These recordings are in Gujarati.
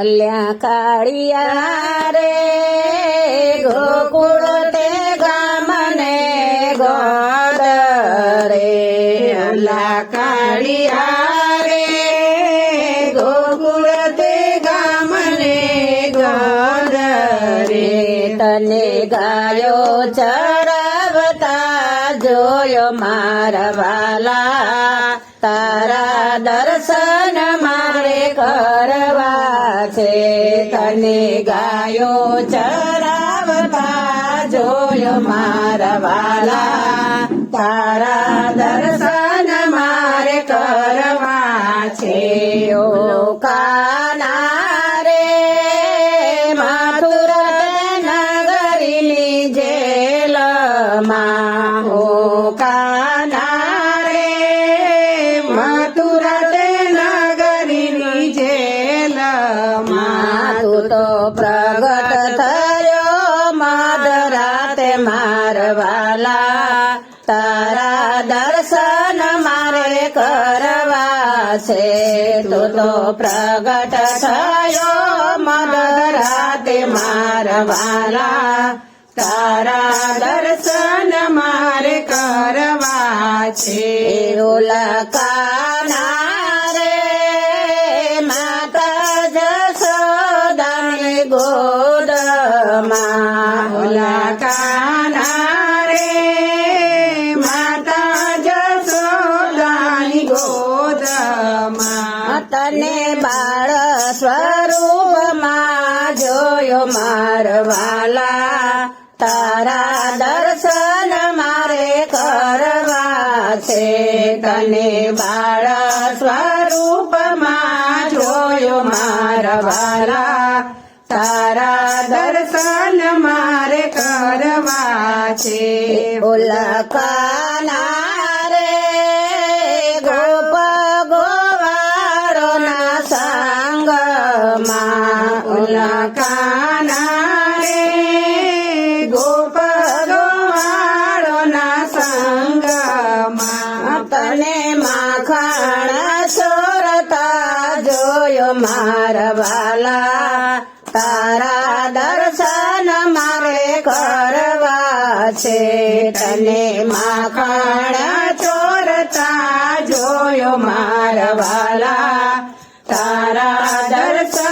અલ્યા કાળિયા રે, ગોકુળ તે ગામને ગોદ રે. અલા કાળિયા રે, ગોકુળ તે ગામને ગોદ રે. તને ગાયો ચરાવતા જોયો મારવાલા તારા દર્શન મારે કરવા છે તને ગાયો ચરાવતા જોયો મારા વાલા તારા દર્શન મારે કરવા છે દર્શન મારે કરવા છે. તું તો પ્રગટ થયો મધરાતે મારવાલા તારા દર્શન મારે કરવા છે. ઓલા સ્વરૂપમાં જોયો મારવાલા. તારા દર્શન મારે કરવા છે. તને બાળ સ્વરૂપમાં જોયો મારવાલા. તારા દર્શન મારે કરવા છે. ઓલા કાના કાના રે ગોપ ગોવાળોના સંગમાં તને માખણ ચોરતા જોયો મારવાલા તારા દર્શન મારે કરવા છે તને માખણ ચોરતા જોયો મારવાલા તારા દર્શન મારે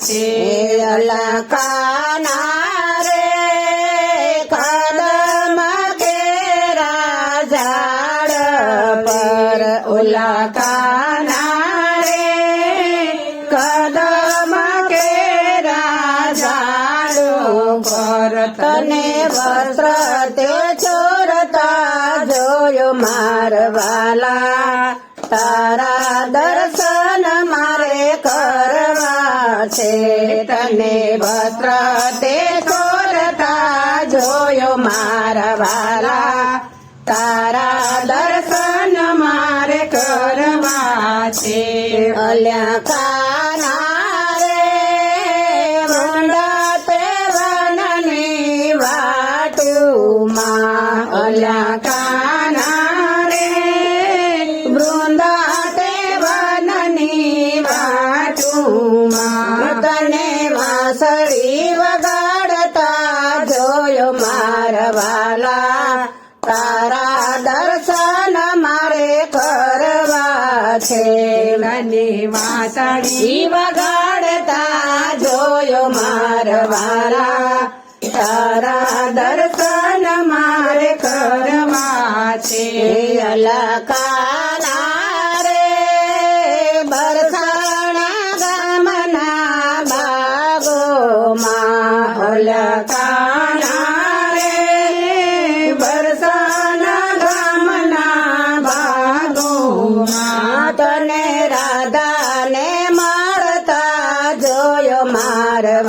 કરવા છે અલકાના રે કદમ કેરા ઝાડ પર ઉલકાના રે કદમ કેરા ઝાડ પર તને વસ્ત્ર તે ચોરતા જોયો મારવાલા તારા કરવા છે તને વસ્ત્ર તે ચોરતા જોયો મારા વાલા. તારા દર્શન મારે કરવા છે. અલ્યા મારવાલા તારા દર્શન મારે કરવા છે. મને વાસળી વગાડતા જોયો મારવાલા તારા દર્શન મારે કરવા છે. અલકાના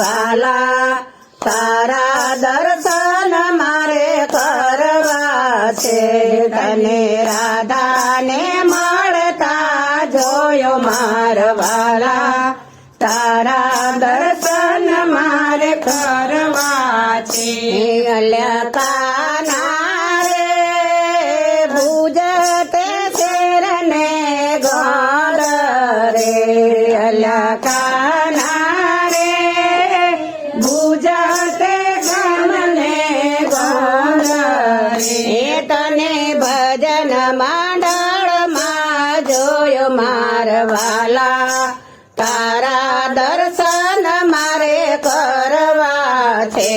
મારવાલા તારા દર્શન મારે કરવા છે. તને રાધાને મળતા જોયો મારવાલા તારા દર્શન મારે કરવા છે. અલકાના મારવાલા, તારા દર્શન મારે કરવા છે.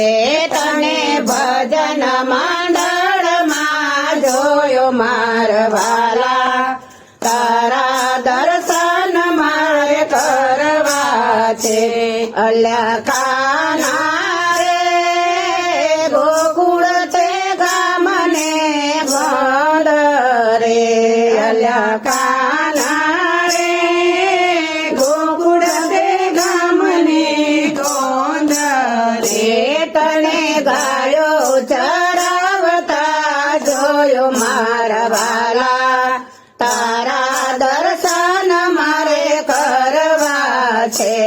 તને ભજન મંડળમાં જોયો મારવાલા, તારા દર્શન મારે કરવા છે. અલ્યા કાના ગાયો ચરાવતા જોયો મારા વાલા. તારા દર્શન મારે કરવા છે.